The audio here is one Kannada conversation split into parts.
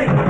Right.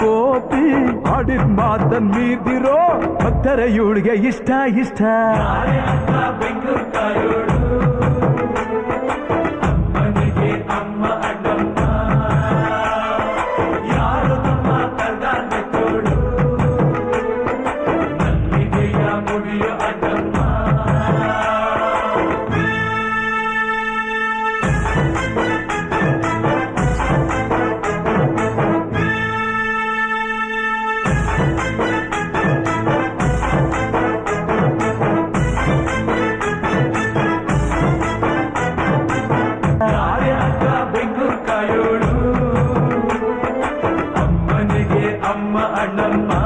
ಕೋತಿ ಆಡಿದ ಮಾತನ್ ಮೀರ್ದಿರೋ ಭಕ್ತರ ಇವಳಿಗೆ ಇಷ್ಟ ಇಷ್ಟ ಬೆಂಗಳೂರು அம்மா அண்ணம்மா